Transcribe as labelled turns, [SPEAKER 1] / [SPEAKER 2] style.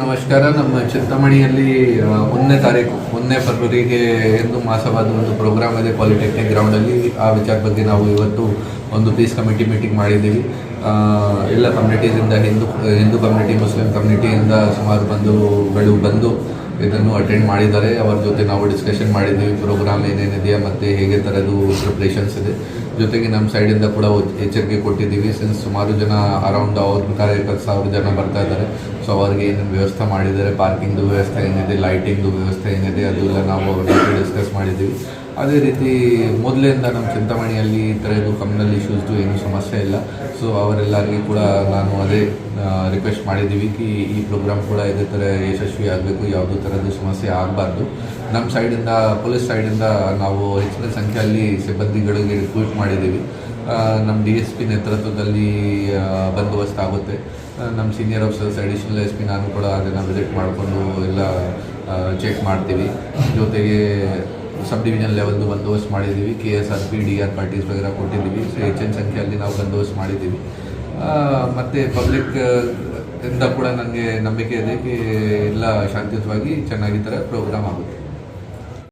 [SPEAKER 1] ನಮಸ್ಕಾರ. ನಮ್ಮ ಚಿಂತಾಮಣಿಯಲ್ಲಿ ಒಂದನೇ ತಾರೀಕು, ಒಂದನೇ ಫೆಬ್ರವರಿಗೆ ಎಂದು ಮಾಸವಾದ ಒಂದು ಪ್ರೋಗ್ರಾಮ್ ಇದೆ ಪಾಲಿಟೆಕ್ನಿಕ್ ಗ್ರೌಂಡಲ್ಲಿ ಆ ವಿಚಾರ ಬಗ್ಗೆ ನಾವು ಇವತ್ತು ಒಂದು ಪೀಸ್ ಕಮಿಟಿ ಮೀಟಿಂಗ್ ಮಾಡಿದ್ದೀವಿ. ಎಲ್ಲ ಕಮ್ಯುನಿಟೀಸಿಂದ ಹಿಂದೂ ಹಿಂದೂ ಕಮ್ಯುನಿಟಿ ಮುಸ್ಲಿಂ ಕಮ್ಯುನಿಟಿಯಿಂದ ಸುಮಾರು ಬಂಧುಗಳು ಬಂದು ಇದನ್ನು ಅಟೆಂಡ್ ಮಾಡಿದ್ದಾರೆ. ಅವರ ಜೊತೆ ನಾವು ಡಿಸ್ಕಷನ್ ಮಾಡಿದ್ದೀವಿ. ಪ್ರೋಗ್ರಾಮ್ ಏನೇನಿದೆಯಾ ಮತ್ತು ಹೇಗೆ ಥರದ್ದು ಪ್ರಿಪ್ರೇಷನ್ಸ್ ಇದೆ. ಜೊತೆಗೆ ನಮ್ಮ ಸೈಡಿಂದ ಕೂಡ ಎಚ್ಚರಿಕೆ ಕೊಟ್ಟಿದ್ದೀವಿ. ಸಿನ್ಸ್ ಸುಮಾರು ಜನ ಅರೌಂಡ್ ಅವ್ರ ಕಾರ್ಯಕರ್ತ ಸಾವಿರ ಜನ ಬರ್ತಾ ಇದ್ದಾರೆ. ಸೊ ಅವ್ರಿಗೆ ಏನೇನು ವ್ಯವಸ್ಥೆ ಮಾಡಿದ್ದಾರೆ? ಪಾರ್ಕಿಂಗ್ದು ವ್ಯವಸ್ಥೆ ಏನಿದೆ? ಲೈಟಿಂಗ್ದು ವ್ಯವಸ್ಥೆ ಏನಿದೆ? ಅದೆಲ್ಲ ನಾವು ಅವ್ರ ಜೊತೆ ಡಿಸ್ಕಸ್ ಮಾಡಿದ್ದೀವಿ ಅದೇ ರೀತಿ ಮೊದಲಿಂದ ನಮ್ಮ ಚಿಂತಾಮಣಿಯಲ್ಲಿ ಈ ಥರದ್ದು ಕಮ್ಯುನಲ್ ಇಶ್ಯೂಸ್ದು ಏನೂ ಸಮಸ್ಯೆ ಇಲ್ಲ. ಸೊ ಅವರೆಲ್ಲರಿಗೂ ಕೂಡ ನಾನು ಅದೇ ರಿಕ್ವೆಸ್ಟ್ ಮಾಡಿದ್ದೀವಿ ಕಿ ಈ ಪ್ರೋಗ್ರಾಮ್ ಕೂಡ ಇದೇ ಥರ ಯಶಸ್ವಿ ಆಗಬೇಕು. ಯಾವುದೇ ಥರದ್ದು ಸಮಸ್ಯೆ ಆಗಬಾರ್ದು. ನಮ್ಮ ಸೈಡಿಂದ ಪೊಲೀಸ್ ಸೈಡಿಂದ ನಾವು ಹೆಚ್ಚಿನ ಸಂಖ್ಯೆಯಲ್ಲಿ ಸಿಬ್ಬಂದಿಗಳಿಗೆ ರಿಕ್ರೂಟ್ ಮಾಡಿದ್ದೀವಿ. ನಮ್ಮ ಡಿ ಎಸ್ ಪಿ ನೇತೃತ್ವದಲ್ಲಿ ಬಂದೋಬಸ್ತ್ ಆಗುತ್ತೆ. ನಮ್ಮ senior officers additional S P ನಾನು ಕೂಡ ಅದನ್ನು ವಿಸಿಟ್ ಮಾಡಿಕೊಂಡು ಎಲ್ಲ ಚೆಕ್ ಮಾಡ್ತೀವಿ. ಜೊತೆಗೆ ಸಬ್ ಡಿವಿಷನ್ ಲೆವೆಲ್ದು ಬಂದೋಬಸ್ತ್ ಮಾಡಿದ್ದೀವಿ. K S R P, D R parties ವಗೇರ ಕೊಟ್ಟಿದ್ದೀವಿ. ಸೊ ಹೆಚ್ಚಿನ ಸಂಖ್ಯೆಯಲ್ಲಿ ನಾವು ಬಂದೋಬಸ್ತ್ ಮಾಡಿದ್ದೀವಿ. ಮತ್ತು ಪಬ್ಲಿಕ್ ಇಂದ ಕೂಡ ನನಗೆ ನಂಬಿಕೆ ಇದೆ. ಕಿ, ಎಲ್ಲ ಶಾಂತಿಯುತವಾಗಿ ಚೆನ್ನಾಗಿ ಥರ ಪ್ರೋಗ್ರಾಮ್ ಆಗುತ್ತೆ.